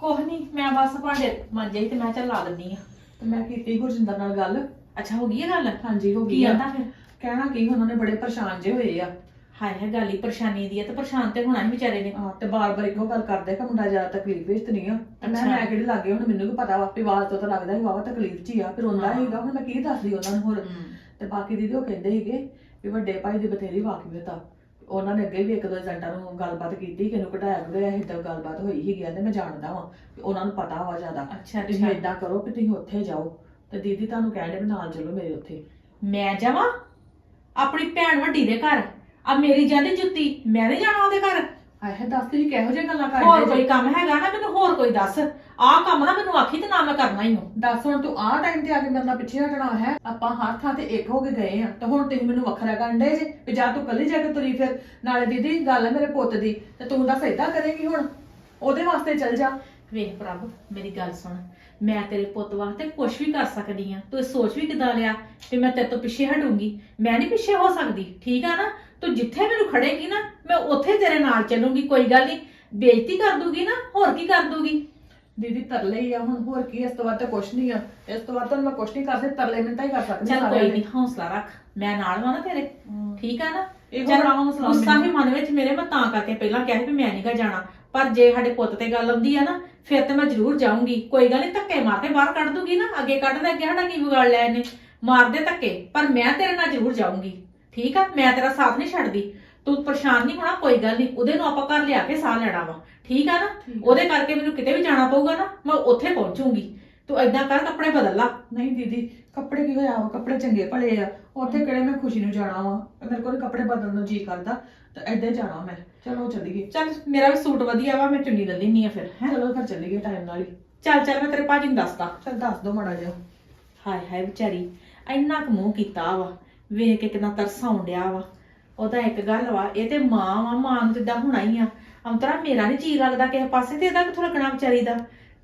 ਕੁਛ ਨਹੀਂ ਮੈਂ ਬਸ ਭਾਂਡੇ ਮਾਂਜੇ ਸੀ ਤੇ ਮੈਂ ਚੱਲ ਲਾ ਦਿੰਨੀ ਆ। ਤੇ ਮੈਂ ਕੀਤੀ ਗੁਰਜਿੰਦਰ ਨਾਲ ਗੱਲ। ਅੱਛਾ ਹੋ ਗਈ ਇਹ ਗੱਲ? ਹਾਂਜੀ ਹੋ ਕੀ ਗਈ ਆ। ਆਂਦਾ ਫਿਰ? ਕਹਿਣਾ ਕੀ ਉਹਨਾਂ ਨੇ ਬੜੇ ਪਰੇਸ਼ਾਨ ਜੇ ਹੋਏ ਆ। ਹਾਏ ਹਾਏ ਗੱਲ ਹੀ ਪਰੇਸ਼ਾਨੀ ਦੀ ਆ ਤੇ ਪਰੇਸ਼ਾਨ ਤੇ ਹੋਣਾ ਹੀ ਵਿਚਾਰੇ ਨੇ। ਹਾਂ ਤੇ ਬਾਰ-ਬਾਰ ਇੱਕੋ ਗੱਲ ਕਰਦੇ ਕਿ ਮੁੰਡਾ ਜ਼ਿਆਦਾ ਤਕਲੀਫ ਵਿੱਚ ਨਹੀਂ ਆ। ਤੇ ਮੈਂ ਅੱਛਾ। ਮੈਂ ਕਿਹੜੀ ਲੱਗੇ ਹੁਣ ਮੈਨੂੰ ਵੀ ਪਤਾ ਵਾ ਵੀ ਆਵਾਜ਼ ਤੋਂ ਤਾਂ ਲੱਗਦਾ ਵੀ ਵਾਵਾ ਤਕਲੀਫ 'ਚ ਹੀ ਆ ਫਿਰ ਰੋਂਦਾ ਹਾਂ। ਹੀਗਾ ਹੁਣ ਮੈਂ ਕੀ ਦੱਸਦੀ ਉਹਨਾਂ ਨੂੰ ਹੋਰ। ਤੇ ਬਾਕੀ ਦੀਦੀ ਉਹ ਕਹਿੰਦੇ ਸੀਗੇ ਵੀ ਵੱਡੇ ਭਾਈ ਦੀ ਬਥੇਰੀ ਵਾਕਿਫ ਆ। ਉਹਨਾਂ ਨੇ ਅੱਗੇ ਵੀ ਇੱਕ ਦੋ ਏਜੰਟਾਂ ਨੂੰ ਗੱਲਬਾਤ ਕੀਤੀ ਕਿ ਇਹਨੂੰ ਕਢਾਇਆ ਕਢਾਇਆ ਏਦਾਂ ਗੱਲਬਾਤ ਹੋਈ ਸੀਗੀ ਤੇ ਮੈਂ ਜਾਣਦਾ ਵਾਂ ਵੀ ਉਹਨਾਂ ਨੂੰ ਪਤਾ ਵਾ ਜ਼ਿਆਦਾ। ਅੱਛਾ ਤੁਸੀਂ ਅੱਛਾ ਕਰੋ ਕਿ ਤੁਸੀਂ ਉੱਥੇ ਜਾਓ ਤੇ ਦੀਦੀ ਤੁਹਾਨੂੰ ਕਹਿਣ ਦੇ ਨਾਲ ਚੱਲੋ ਮੇਰੇ ਉੱਥੇ। ਮੈਂ ਜਾਵਾਂ? ਆਪਣੀ ਭੈਣ ਵੱਡੀ ਦੇ ਘਰ? ਆ ਮੇਰੀ ਜਾਂਦੀ ਜੁੱਤੀ ਮੈਂ ਨਹੀਂ ਜਾਣਾ ਉਹਦੇ ਘਰ? ਆਏ ਦੱਸ ਤੁਸੀਂ ਕਿਹੋ ਜਿਹੀਆਂ ਗੱਲਾਂ ਹੋਰ ਕਰਦੇ ਕੋਈ? ਕੰਮ ਹੈਗਾ ਨਾ ਮੈਨੂੰ ਹੋਰ ਕੋਈ ਦੱਸ। ਆਹ ਕੰਮ ਨਾ ਮੈਨੂੰ ਆਖੀ ਤੇ ਨਾ ਮੈਂ ਕਰਨਾ ਹੀ ਨੂੰ ਦੱਸ ਹੁਣ ਤੂੰ ਆਹ ਟਾਈਮ ਤੇ ਆ ਕੇ ਮੇਰੇ ਨਾਲ ਪਿੱਛੇ ਹਟਣਾ ਹੈ। ਆਪਾਂ ਹਰ ਥਾਂ ਤੇ ਇੱਕ ਹੋ ਕੇ ਗਏ ਆ। ਤੇ ਹੁਣ ਤੁਸੀਂ ਮੈਨੂੰ ਵੱਖਰਾ ਕਰਨ ਦੇ ਜੇ ਵੀ ਜਾਂ ਤੂੰ ਕੱਲੀ ਜਾ ਕੇ ਤੁਰੀ ਫਿਰ। ਨਾਲੇ ਦੀਦੀ ਗੱਲ ਹੈ ਮੇਰੇ ਪੁੱਤ ਦੀ। ਤੇ ਤੂੰ ਦੱਸ ਏਦਾਂ ਕਰੇਂਗੀ ਹੁਣ? ਉਹਦੇ ਵਾਸਤੇ ਚੱਲ ਜਾ। ਵੇਖ ਪ੍ਰਭ ਮੇਰੀ ਗੱਲ ਸੁਣ। ਮੈਂ ਤੇਰੇ ਪੁੱਤ ਵਾਸਤੇ ਕੁਝ ਵੀ ਕਰ ਸਕਦੀ ਆ। ਤੂੰ ਇਹ ਸੋਚ ਵੀ ਕਿਦਾਂ ਲਿਆ ਕਿ ਮੈਂ ਤੇਰੇ ਤੋਂ ਪਿੱਛੇ ਹਟੂੰਗੀ। ਮੈਂ ਨਹੀਂ ਪਿੱਛੇ ਹੋ ਸਕਦੀ। ਠੀਕ ਆ ਨਾ? ਤੂੰ ਜਿੱਥੇ ਮੈਨੂੰ ਖੜੇਗੀ ਨਾ ਮੈਂ ਉੱਥੇ ਤੇਰੇ ਨਾਲ ਚੱਲੂੰਗੀ ਕੋਈ ਗੱਲ ਨਹੀਂ। ਬੇਇੱਜ਼ਤੀ ਕਰ ਦੂਗੀ ਨਾ ਹੋਰ ਕੀ ਕਰ ਦੂਗੀ? ਦੀਦੀ ਤਰਲੇ ਹੀ ਆ ਹੁਣ ਹੋਰ ਕੀ ਇਸ ਤੋਂ ਬਾਅਦ ਤਾਂ ਕੁਛ ਨਹੀਂ ਆ। ਇਸ ਤੋਂ ਬਾਅਦ ਤਾਂ ਮੈਂ ਕੁਛ ਨਹੀਂ ਕਰ ਸਕਦੀ ਤਰਲੇ ਮਿੰਟਾਂ ਹੀ ਕਰ ਸਕਦੀ ਚੱਲ ਕੋਈ। ਨਹੀਂ ਹੌਸਲਾ ਰੱਖ। ਮੈਂ ਨਾਲ ਵਾਂ ਨਾ ਤੇਰੇ। ਠੀਕ ਆ ਨਾ? ਇਹੋ ਚੱਲ ਬੜਾ ਹੌਸਲਾ ਗੁੱਸਾ ਮੈਨੂੰ। ਵੀ ਮਨ ਵਿੱਚ ਮੇਰੇ ਮੈਂ ਤਾਂ ਕਰਕੇ ਪਹਿਲਾਂ ਕਿਹਾ ਸੀ ਵੀ ਮੈਂ ਨਹੀਂ ਗਾ ਜਾਣਾ। ਪਰ ਜੇ ਸਾਡੇ ਪੁੱਤ ਤੇ ਗੱਲ ਆਉਂਦੀ ਆ ਨਾ ਫਿਰ ਤੇ ਮੈਂ ਜ਼ਰੂਰ ਜਾਊਂਗੀ। ਕੋਈ ਗੱਲ ਨਹੀਂ ਧੱਕੇ ਮਾਰ ਕੇ ਬਾਹਰ ਕੱਢ ਦੂਗੀ ਨਾ। ਅੱਗੇ ਕੱਢ ਦੇ ਅੱਗੇ ਸਾਡਾ ਕੀ ਵਿਗਾੜ ਲਿਆ ਇਹਨੇ? ਮਾਰ ਦੇ ਧੱਕੇ ਪਰ ਮੈਂ ਤੇਰੇ ਨਾਲ ਜ਼ਰੂਰ ਜਾਊਂਗੀ। ਠੀਕ ਆ? ਮੈਂ ਤੇਰਾ ਸਾਥ ਨਹੀਂ ਛੱਡਦੀ। ਤੂੰ ਪਰੇਸ਼ਾਨ ਨਹੀਂ ਹੋਣਾ ਕੋਈ ਗੱਲ ਨਹੀਂ। ਉਹਦੇ ਨੂੰ ਆਪਾਂ ਘਰ ਲਿਆ ਕੇ ਸਾਹ ਲੈਣਾ ਵਾ। ਠੀਕ ਆ ਨਾ? ਠੀਕ। ਉਹਦੇ ਕਰਕੇ ਮੈਨੂੰ ਕਿਤੇ ਵੀ ਜਾਣਾ ਪਊਗਾ ਨਾ ਮੈਂ ਉੱਥੇ ਪਹੁੰਚੂੰਗੀ। ਤੂੰ ਏਦਾਂ ਕਰ ਕੱਪੜੇ ਬਦਲ ਲਾ। ਨਹੀਂ ਦੀਦੀ ਕੱਪੜੇ ਕੀ ਹੋਇਆ ਵਾ? ਕੱਪੜੇ ਚੰਗੇ ਭਲੇ ਆ। ਉੱਥੇ ਕਿਹੜੇ ਮੈਂ ਖੁਸ਼ੀ ਨੂੰ ਜਾਣਾ ਵਾ? ਮੇਰੇ ਕੋਲ ਕੱਪੜੇ ਬਦਲਣ ਨੂੰ ਜੀ ਕਰਦਾ ਤੇ ਹੀ ਜਾਣਾ ਮੈਂ। ਚਲੋ ਚੱਲੀਏ। ਚੱਲ ਮੇਰਾ ਵੀ ਸੂਟ ਵਧੀਆ ਵਾ ਮੈਂ ਚੁੰਨੀ ਲੈ ਲੈਣੀ ਆ ਫਿਰ ਹੈਂ? ਚਲੋ ਫਿਰ ਚੱਲੀਏ ਟਾਈਮ ਨਾਲ ਹੀ। ਚੱਲ ਚੱਲ ਮੈਂ ਤੇਰੇ ਭਾਜੀ ਨੂੰ ਦੱਸਦਾ। ਚੱਲ ਦੱਸ ਦੋ ਮਾੜਾ ਜਿਹਾ। ਹਾਏ ਹਾਏ ਵਿਚਾਰੀ ਇੰਨਾ ਕੁ ਮੂੰਹ ਕੀਤਾ ਵਾ। ਵੇਖ ਕੇ ਕਿੰਨਾ ਤਰਸ ਆਉਣ ਡਿਆ ਵਾ। ਉਹਦਾ ਇੱਕ ਗੱਲ ਵਾ ਇਹ ਤੇ ਮਾਂ ਵਾ ਮਾਂ ਨੂੰ ਜਿੱਦਾਂ ਹੋਣਾ ਹੀ ਆ। ਅੰਤਰਾ ਮੇਰਾ ਨਹੀਂ ਜੀ ਲੱਗਦਾ ਕਿਸੇ ਪਾਸੇ ਤੇ ਇਹਦਾ ਕਿਥੋਂ ਲੱਗਣਾ ਵਿਚਾਰੀ ਦਾ।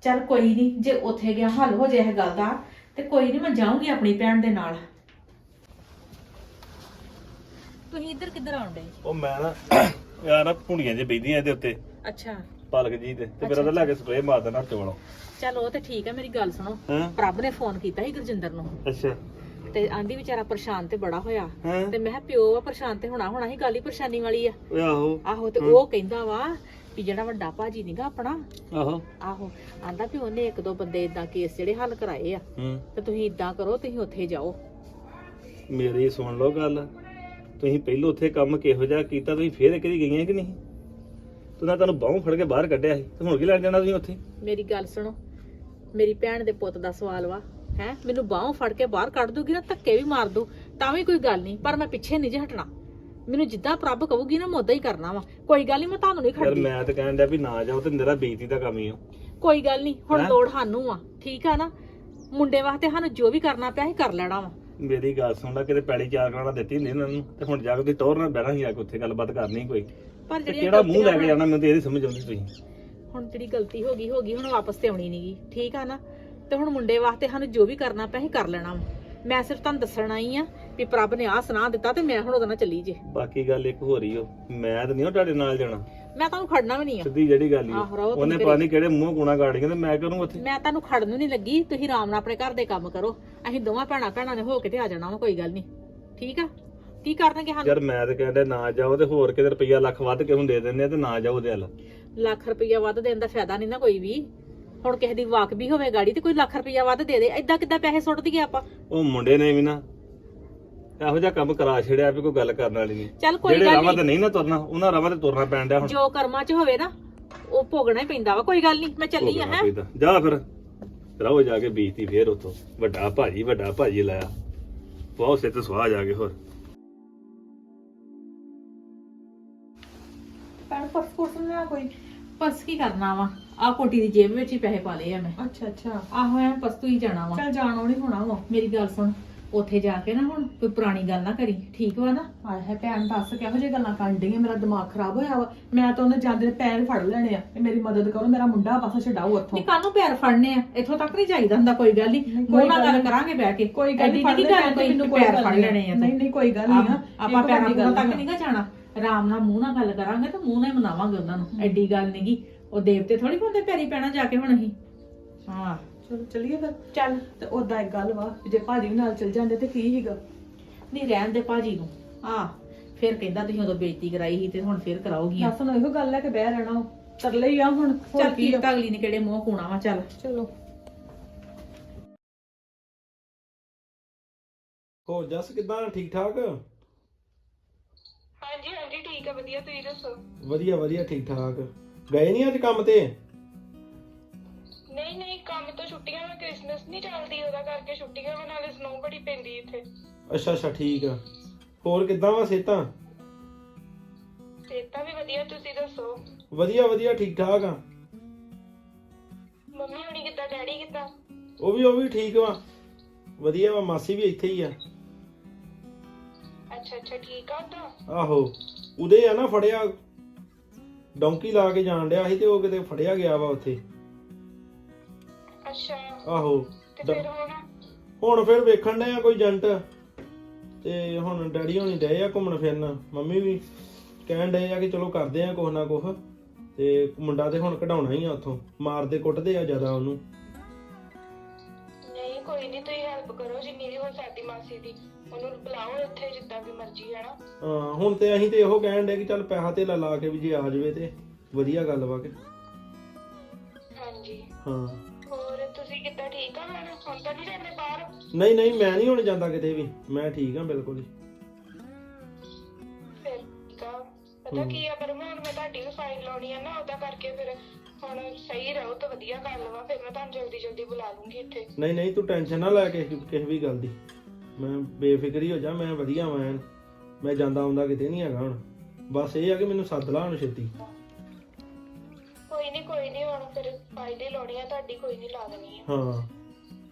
ਚੱਲ ਕੋਈ ਨਹੀਂ ਜੇ ਉੱਥੇ ਗਿਆ ਹੱਲ ਹੋ ਜਾਏ ਇਹ ਗੱਲ ਦਾ ਤੇ ਕੋਈ ਨਹੀਂ ਮੈਂ ਜਾਊਂਗੀ ਆਪਣੀ ਭੈਣ ਦੇ ਨਾਲ। ਤੁਸੀਂ ਇੱਧਰ ਕਿੱਧਰ ਆਉਂਦੇ ਉਹ ਮੈਂ ਨਾ ਯਾਰ ਨਾ ਭੁੰਡੀਆਂ ਜੇ ਬੈਠੀਆਂ ਇਹਦੇ ਉੱਤੇ। ਅੱਛਾ। ਪਲਕ ਜੀ ਤੇ ਤੇ ਮੇਰਾ ਤਾਂ ਲੈ ਕੇ ਸਪਰੇਅ ਮਾਰ ਦੇਣਾ ਹੱਥ ਵਾਲੋਂ ਚੱਲ ਉਹ ਤੇ ਠੀਕ ਹੈ ਮੇਰੀ ਗੱਲ ਸੁਣੋ। ਹਾਂ? ਪ੍ਰਭ ਨੇ ਫੋਨ ਕੀਤਾ ਸੀ ਗੁਰਜਿੰਦਰ ਨੂੰ। ਅੱਛਾ। ਤੇ ਆਂਦੀ ਵਿਚਾਰਾ ਪਰੇਸ਼ਾਨ ਤੇ ਬੜਾ ਹੋਇਆ। ਹਾਂ? ਤੇ ਮੈਂ ਕਿਹਾ ਪਿਓ ਆ ਪਰੇਸ਼ਾਨ ਤੇ ਹੋਣਾ ਹੋਣਾ ਹੀ ਗੱਲ ਹੀ ਪਰੇਸ਼ਾਨੀ ਵਾਲੀ ਆ। ਓਏ ਆਹੋ। ਆਹੋ ਤੇ ਉਹ ਕਹਿੰਦਾ ਵਾ ਵੀ ਜਿਹੜਾ ਵੱਡਾ ਭਾਜੀ ਨੀਗਾ ਆਪਣਾ। ਆਹੋ। ਆਹੋ ਆਂਦਾ ਵੀ ਉਹਨੇ ਇੱਕ ਦੋ ਬੰਦੇ ਇਦਾਂ ਕੇਸ ਜਿਹੜੇ ਹੱਲ ਕਰਾਏ ਆ। ਹੂੰ। ਤੇ ਤੁਸੀਂ ਇਦਾਂ ਕਰੋ ਤੁਸੀਂ ਉੱਥੇ ਜਾਓ। ਮੇਰੀ ਸੁਣ ਲਓ ਗੱਲ। ਤੁਸੀਂ ਪਹਿਲੋਂ ਉੱਥੇ ਕੰਮ ਕਿਹੋ ਜਿਹਾ ਕੀਤਾ ਤੁਸੀਂ ਫੇਰ ਕਿਹਦੀ ਗਈਆਂ ਕਿ ਨਹੀਂ? ਤੂੰ ਨਾ ਤੁਹਾਨੂੰ ਬਾਹੋਂ ਫੜ ਕੇ ਬਾਹਰ ਕੱਢਿਆ ਸੀ ਤੇ ਹੁਣ ਕੀ ਲੈਣ ਜਾਣਾ ਤੁਸੀਂ ਉੱਥੇ? ਮੇਰੀ ਗੱਲ ਸੁਣੋ। ਮੇਰੀ ਭੈਣ ਦੇ ਪੁੱਤ ਦਾ ਸਵਾਲ ਵਾ। ਹੈ? ਮੈਨੂੰ ਬਾਹੋਂ ਫੜ ਕੇ ਬਾਹਰ ਕੱਢ ਦੂਗੀ ਨਾ ਧੱਕੇ ਵੀ ਮਾਰ ਦੂ ਤਾਂ ਵੀ ਕੋਈ ਗੱਲ ਨਹੀਂ ਪਰ ਮੈਂ ਪਿੱਛੇ ਨਹੀਂ ਜੇ ਹਟਣਾ। ਮੈਨੂੰ ਜਿੱਦਾਂ ਪ੍ਰਭ ਕਹੂਗੀ ਨਾ ਮੈਂ ਉਦਾਂ ਹੀ ਕਰਨਾ ਵਾ। ਕੋਈ ਗੱਲ ਨਹੀਂ ਮੈਂ ਤੁਹਾਨੂੰ ਨਹੀਂ ਯਾਰ ਖੜਦੀ। ਮੈਂ ਤਾਂ ਕਹਿਣ ਡਿਆ ਵੀ ਨਾ ਜਾਓ ਤੇ ਮੇਰਾ ਬੇਇੱਜ਼ਤੀ ਦਾ ਕੰਮ ਹੀ ਆ। ਕੋਈ ਗੱਲ ਨਹੀਂ ਹੁਣ ਹੈਂ? ਲੋੜ ਸਾਨੂੰ ਆ। ਠੀਕ ਆ ਨਾ? ਮੁੰਡੇ ਵਾਸਤੇ ਸਾਨੂੰ ਜੋ ਵੀ ਕਰਨਾ ਪਿਆ ਅਸੀਂ ਕਰ ਲੈਣਾ ਵਾ। ਮੇਰੀ ਗੱਲ ਸੁਣ ਲੈ ਕਿਤੇ ਪੈਲੀ ਚਾਰ ਕਰਾਣਾ ਦਿੱਤੀ ਨਹੀਂ ਇਹਨਾਂ ਨੂੰ ਤੇ ਹੁਣ ਜਾ ਕੇ ਤੁਸੀਂ ਟੋਰ ਨਾਲ ਬਹਿਣਾ ਹੀ ਆ ਕੇ ਉੱਥੇ ਗੱਲਬਾਤ ਕਰਨੀ ਕੋਈ। ਪਰ ਤੇ ਕਿਹੜਾ ਮੂੰਹ ਲੈ ਕੇ ਜਾਣਾ ਮੈਨੂੰ ਤੇ ਇਹਦੀ ਸਮਝ ਆਉਂਦੀ ਤੁਸੀਂ। ਹੁਣ ਜਿਹੜੀ ਗਲਤੀ ਹੋ ਗਈ ਹੋ ਗਈ ਹੁਣ ਵਾਪਸ ਤੇ ਆਉਣੀ ਨਹੀਂਗੀ ਠੀਕ ਆ ਨਾ? ਤੇ ਹੁਣ ਮੁੰਡੇ ਵਾਸਤੇ ਸਾਨੂੰ ਜੋ ਵੀ ਕਰਨਾ ਪਿਆ ਅਸੀਂ ਕਰ ਲੈਣਾ ਵਾ। ਮੈਂ ਸਿਰਫ ਤੁਹਾਨੂੰ ਦੱਸਣ ਆਈ ਆ ਵੀ ਪ੍ਰਭ ਨੇ ਆਹ ਸੁਣਾ ਦਿੱਤਾ ਤੇ ਮੈਂ ਹੁਣ ਉਹਦੇ ਨਾਲ ਚੱਲੀ ਜੇ। ਬਾਕੀ ਗੱਲ ਇੱਕ ਹੋ ਰਹੀ ਓ ਮੈਂ ਤਾਂ ਨਹੀਂ ਤੁਹਾਡੇ ਨਾਲ ਜਾਣਾ। ਮੈਂ ਤੁਹਾਨੂੰ ਖੜਨਾ ਵੀ ਨਹੀਂ ਆ। ਸਿੱਧੀ ਜਿਹੜੀ ਗੱਲ ਹੀ ਓ। ਆਹੋ, ਰਹੋ ਤੁਸੀਂ ਉਹਨੇ। ਪਾਣੀ ਕਿਹੜੇ ਮੂੰਹ ਗੁਣਾ ਗਾੜੀਆਂ ਤੇ ਮੈਂ ਕਰੂੰ ਉੱਥੇ। ਮੈਂ ਤੁਹਾਨੂੰ ਖੜਨ ਨੂੰ ਨਹੀਂ ਲੱਗੀ ਤੁਸੀਂ ਆਰਾਮ ਨਾਲ ਆਪਣੇ ਘਰ ਦੇ ਕੰਮ ਕਰੋ। ਅਸੀਂ ਦੋਵਾਂ ਭੈਣਾਂ ਭੈਣਾਂ ਨੇ ਹੋ ਕੇ ਤੇ ਆ ਜਾਣਾ ਵਾ ਕੋਈ ਗੱਲ ਨਹੀਂ। ਠੀਕ ਆ? ਕੀ ਕਰਨਗੇ ਸਾਨੂੰ? ਯਾਰ ਮੈਂ ਤਾਂ ਕਹਿੰਦਾ ਨਾ ਜਾਓ ਤੇ ਹੋਰ ਕਿਤੇ ਰੁਪਈਆ ਲੱਖ ਵੱਧ ਕੇ ਹੁਣ ਦੇ ਦਿੰਦੇ ਆ ਤੇ ਨਾ ਜਾਓ ਉਹਦੇ ਹਲ ਲੱਖ ਰੁਪਈਆ ਵੱਧ ਦੇਣ ਦਾ ਫਾਇਦਾ ਨਹੀਂ ਨਾ ਕੋਈ ਵੀ। ਹੁਣ ਕਿਸੇ ਦੀ ਵਾਕ ਵੀ ਹੋਵੇ ਗਾੜੀ ਤੇ ਕੋਈ ਲੱਖ ਰੁਪਈਆ ਵੱਧ ਦੇ ਦੇ ਐਦਾਂ ਕਿੱਦਾਂ ਪੈਸੇ ਸੁੱਟ ਦਈਏ ਆਪਾਂ? ਉਹ ਮੁੰਡੇ ਨੇ ਵੀ ਨਾ ਇਹੋ ਜਿਹਾ ਕੰਮ ਕਰਾ ਛੜਿਆ ਵੀ ਕੋਈ ਗੱਲ ਕਰਨ ਵਾਲੀ ਨਹੀਂ। ਚੱਲ ਕੋਈ ਜਿਹੜੇ ਗੱਲ ਰਾਵਾਂ ਨਹੀਂ ਤੇ ਨਹੀਂ। ਨਾ ਤੁਰਨਾ ਉਹਨਾਂ ਰਾਵਾਂ ਤੇ ਤੁਰਨਾ ਪੈਣ ਡਿਆ ਹੁਣ। ਜੋ ਕਰਮਾਂ 'ਚ ਹੋਵੇ ਨਾ ਉਹ ਭੋਗਣਾ ਹੀ ਪੈਂਦਾ ਵਾ ਕੋਈ ਗੱਲ ਨਹੀਂ ਮੈਂ ਚੱਲੀ ਆ ਭੋਗਣਾ ਹੈ? ਪੈਂਦਾ। ਜਾ ਫਿਰ ਰਹੋ ਜਾ ਕੇ ਬੀਜਤੀ ਫੇਰ ਉਤੋਂ ਵੱਡਾ ਭਾਜੀ ਵੱਡਾ ਭਾਜੀ ਲਾਇਆ। ਬਹੁਤ ਸਿੱਤ ਸੁਆਹ ਜਾ ਕੇ ਹੋਰ। ਪੈਣ ਪਰਸ ਲਿਆ ਕੋਈ? ਪਰਸ ਕੀ ਕਰਨਾ ਵਾ? ਆ ਕੋਟੀ ਦੀ ਜੇਬ ਵਿੱਚ ਹੀ ਪੈਸੇ ਪਾ ਲਏ ਆ ਮੈਂ। ਅੱਛਾ ਅੱਛਾ। ਆਹੋ ਐ ਪਰਸ ਤੂੰ ਹੀ ਜਾਣਾ ਵਾ। ਚੱਲ ਜਾਣੋ ਨਹੀਂ ਹੋਣਾ ਵਾ। ਮੇਰੀ ਗੱਲ ਸੁਣ ਉੱਥੇ ਜਾ ਕੇ ਨਾ ਹੁਣ ਕੋਈ ਪੁਰਾਣੀ ਗੱਲ ਨਾ ਕਰੀ ਠੀਕ ਵਾ ਨਾ? ਆਏ ਹੈ ਭੈਣ ਦੱਸ ਕਿਹੋ ਜਿਹੀ ਗੱਲਾਂ ਕਰਨ ਡਈ ਆ? ਮੇਰਾ ਦਿਮਾਗ ਖਰਾਬ ਹੋਇਆ ਵਾ। ਮੈਂ ਤਾਂ ਉਹਨੇ ਜਾਂਦੇ ਨੇ ਪੈਰ ਫੜ ਲੈਣੇ ਆ। ਤੇ ਮੇਰੀ ਮਦਦ ਕਰੋ ਮੇਰਾ ਮੁੰਡਾ ਪਾਸਾ ਛਡਾਓ ਉੱਥੋਂ। ਨਹੀਂ ਕਾਹਨੂੰ ਪੈਰ ਫੜਨੇ ਆ? ਇੱਥੋਂ ਤੱਕ ਨਹੀਂ ਜਾਈਦਾ ਹੁੰਦਾ ਕੋਈ ਗੱਲ ਨਹੀਂ ਕੋਈ ਨਾਲ ਗੱਲ। ਕਰਾਂਗੇ ਬਹਿ ਕੇ। ਕੋਈ ਗੱਲ ਨਹੀਂ ਫੜ ਗੱਲ ਲੈ ਕੋਈ ਮੈਨੂੰ ਕੋਈ ਪੈਰ ਫੜ ਲੈਣੇ ਆ। ਨਹੀਂ ਨਹੀਂ ਕੋਈ ਗੱਲ ਨਹੀਂ ਆ। ਆਪ- ਪੈਰਾਂ ਪੂਰਾਂ ਤੱਕ ਨਹੀਂ ਗਾ ਜਾਣਾ। ਆਰਾਮ ਨਾਲ ਮੂੰਹ ਨਾਲ ਗੱਲ ਕਰਾਂਗੇ ਤੇ ਮੂੰਹ ਨਾਲ ਹੀ ਮਨਾਵਾਂਗੇ ਉਹਨਾਂ ਨੂੰ। ਐਡੀ ਗੱਲ ਨਹੀਂਗੀ ਉਹ ਦੇਵਤੇ ਥੋੜੀ ਬੰਦੇ ਪੈਰੀ ਪੈਣਾ ਜਾ ਕੇ ਹੁਣ ਅਸੀਂ। ਹਾਂ ਚਲੋ ਚੱਲੀਏ ਫਿਰ। ਚੱਲ। ਤੇ ਉਦਾਂ ਇੱਕ ਗੱਲ ਵਾ ਜੇ ਭਾਜੀ ਵੀ ਨਾਲ ਚੱਲ ਜਾਂਦੇ ਤੇ ਕੀ ਹੀਗਾ ਨਹੀਂ ਰਹਿਣ ਦੇ ਭਾਜੀ ਨੂੰ। ਆ ਫਿਰ ਕਹਿੰਦਾ ਤੁਸੀਂ ਉਦੋਂ ਬੇਇੱਜ਼ਤੀ ਕਰਾਈ ਸੀ ਤੇ ਹੁਣ ਫਿਰ ਕਰਾਓਗੀਆਂ। ਦੱਸ ਨੂੰ ਇਹੋ ਗੱਲ ਹੈ ਕਿ ਬਹਿ ਰਹਿਣਾ ਤਰਲੇ ਹੀ ਆ ਹੁਣ ਹੋਰ ਚੱਲ ਕੀ ਕੀ ਆ? ਅਗਲੀ ਨੇ ਕਿਹੜੇ ਮੂੰਹ ਕੋਣਾ ਵਾ ਚੱਲ। ਚਲੋ। ਹੋਰ ਜਸ ਕਿਦਾਂ? ਠੀਕ ਠਾਕ ਹਾਂਜੀ ਹਾਂਜੀ ਠੀਕ ਆ ਵਧੀਆ। ਤੁਸੀਂ ਦੱਸੋ? ਵਧੀਆ ਵਧੀਆ ਠੀਕ ਠਾਕ ਗਏ ਨਹੀਂ ਅੱਜ ਕੰਮ ਤੇ? ਨਹੀਂ ਨਹੀਂ ਕੰਮ ਤੋਂ ਛੁੱਟੀਆਂ ਮੈਂ ਕ੍ਰਿਸਮਸ ਨਹੀਂ ਚੱਲਦੀ ਉਹਦਾ ਕਰਕੇ ਛੁੱਟੀਆਂ ਮੈਂ ਨਾਲੇ ਸਨੋ ਬੜੀ ਪੈਂਦੀ ਇੱਥੇ। ਅੱਛਾ ਅੱਛਾ ਠੀਕ ਆ। ਹੋਰ ਕਿਦਾਂ ਵਾ ਸੇਤਾਂ ਸਿਹਤਾਂ ਵੀ ਵਧੀਆ ਤੁਸੀਂ ਦੱਸੋ? ਵਧੀਆ ਵਧੀਆ ਠੀਕ ਠਾਕ ਆ। ਮੰਮੀ ਹੁਣੀ ਕਿੱਦਾਂ ਡੈਡੀ ਕਿੱਦਾਂ? ਉਹ ਵੀ ਉਹ ਵੀ ਠੀਕ ਵਾ। ਵਧੀਆ ਵਾ ਮਾਸੀ ਵੀ ਇੱਥੇ ਹੀ ਆ। ਅੱਛਾ ਅੱਛਾ ਠੀਕ ਆ ਉਦਾਂ ਆਹੋ ਉਹਦੇ ਆ ਨਾ ਫੜਿਆ ਡੌਂਕੀ ਲਾ ਕੇ ਜਾਣ ਡਿਆ ਸੀ ਤੇ ਉਹ ਕਿਤੇ ਫੜਿਆ ਗਿਆ ਵਾ ਉੱਥੇ। ਅੱਛਾ। ਆਹੋ। ਤੇ ਡ- ਫਿਰ ਹੁਣ? ਹੁਣ ਫਿਰ ਵੇਖਣ ਡਿਆ ਕੋਈ ਏਜੰਟ। ਤੇ ਹੁਣ ਡੈਡੀ ਹੋਣੀ ਡਏ ਆ ਘੁੰਮਣ ਫਿਰਨ। ਮੰਮੀ ਵੀ ਕਹਿਣ ਡਏ ਆ ਕਿ ਚਲੋ ਕਰਦੇ ਆ ਕੁਛ ਨਾ ਕੁਛ। ਤੇ ਮੁੰਡਾ ਤੇ ਹੁਣ ਕਢਾਉਣਾ ਹੀ ਆ ਉੱਥੋਂ। ਮਾਰਦੇ ਕੁੱਟਦੇ ਆ ਜ਼ਿਆਦਾ ਉਹਨੂੰ। ਨਹੀਂ ਕੋਈ ਨਹੀਂ ਤੁਸੀਂ ਹੈਲਪ ਕਰੋ ਜਿੰਨੀ ਵੀ ਹੋ ਸਕਦੀ ਮਾਸੀ ਦੀ। ਉਹਨੂੰ ਬੁਲਾਓ ਇੱਥੇ ਜਿੱਦਾਂ ਵੀ ਮਰਜ਼ੀ ਹੈ ਨਾ? ਹਾਂ ਹੁਣ ਤੇ ਅਸੀਂ ਤੇ ਇਹੋ ਕਹਿਣ ਡੇ ਕਿ ਚੱਲ ਪੈਸਾ ਤੇ ਲਾ ਕੇ ਵੀ ਜੇ ਆ ਜਾਵੇ ਤੇ ਵਧੀਆ ਗੱਲ ਵਾ ਕਿ। ਹਾਂਜੀ। ਹਾਂ। ਹੋਰ ਤੁਸੀਂ ਕਿੱਦਾਂ ਠੀਕ ਆ ਹੁਣ? ਹੁਣ ਤਾਂ ਨਹੀਂ ਜਾਂਦੇ ਬਾਹਰ? ਨਹੀਂ ਨਹੀਂ ਮੈਂ ਨਹੀਂ ਹੁਣ ਜਾਂਦਾ ਕਿਤੇ ਵੀ। ਮੈਂ ਠੀਕ ਹਾਂ ਬਿਲਕੁਲ ਹੀ। ਫਿਰ ਠੀਕ ਆ। ਪਤਾ ਕੀ ਆ ਪਰ ਹੁਣ ਮੈਂ ਤੁਹਾਡੀ ਵੀ ਫਾਈਲ ਲਾਉਣੀ ਆ ਨਾ ਉਹਦਾ ਕਰਕੇ ਫਿਰ ਹੁਣ ਸਹੀ ਰਹੋ ਤਾਂ ਵਧੀਆ ਗੱਲ ਵਾ। ਫਿਰ ਮੈਂ ਤੁਹਾਨੂੰ ਜਲਦੀ ਜਲਦੀ ਬੁਲਾ ਲੂੰਗੀ ਇੱਥੇ। ਨਹੀਂ ਨਹੀਂ ਤੂੰ ਟੈਨਸ਼ਨ ਨਾ ਲੈ ਕੇ ਕਿਸੇ ਕਿਸੇ ਵੀ ਗੱਲ ਦੀ। ਮੈਂ ਬੇਫਿਕਰੀ ਹੋ ਜਾ ਮੈਂ ਵਧੀਆ ਐਨ। ਮੈਂ ਜਾਂਦਾ ਆਉਂਦਾ ਕਿਤੇ ਨਹੀਂ ਹੈਗਾ ਹੁਣ। ਬਸ ਇਹ ਆ ਕਿ ਮੈਨੂੰ ਸੱਦ ਲਾ ਹੁਣ ਛੇਤੀ। ਕੋਈ ਨਹੀਂ ਕੋਈ ਨਹੀਂ ਹੁਣ ਫਿਰ ਫਾਈਲ ਹੀ ਲਾਉਣੀ ਆ ਤੁਹਾਡੀ ਕੋਈ ਨਹੀਂ ਲਾ ਦੇਣੀ ਆ। ਹਾਂ।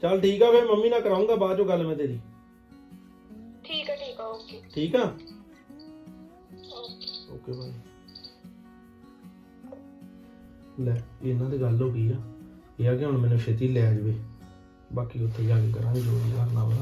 ਚੱਲ ਠੀਕ ਆ ਫੇਰ ਮੰਮੀ ਨਾਲ ਕਰਾਉਂਗਾ ਬਾਅਦ ਚੋਂ ਗੱਲ ਮੈਂ ਤੇਰੀ। ਠੀਕ ਆ ਠੀਕ ਆ ਓਕੇ। ਠੀਕ ਆ? ਓਕੇ। ਓਕੇ ਬਾਈ ਲੈ ਇਹਨਾਂ ਦੀ ਗੱਲ ਹੋ ਗਈ ਆ। ਇਹ ਆ ਕਿ ਹੁਣ ਮੈਨੂੰ ਛੇਤੀ ਲੈ ਜਾਵੇ। ਬਾਕੀ ਉੱਥੇ ਜਾ ਕੇ ਕਰਾਂਗੇ ਜੋ ਵੀ ਕਰਨਾ ਵਾ।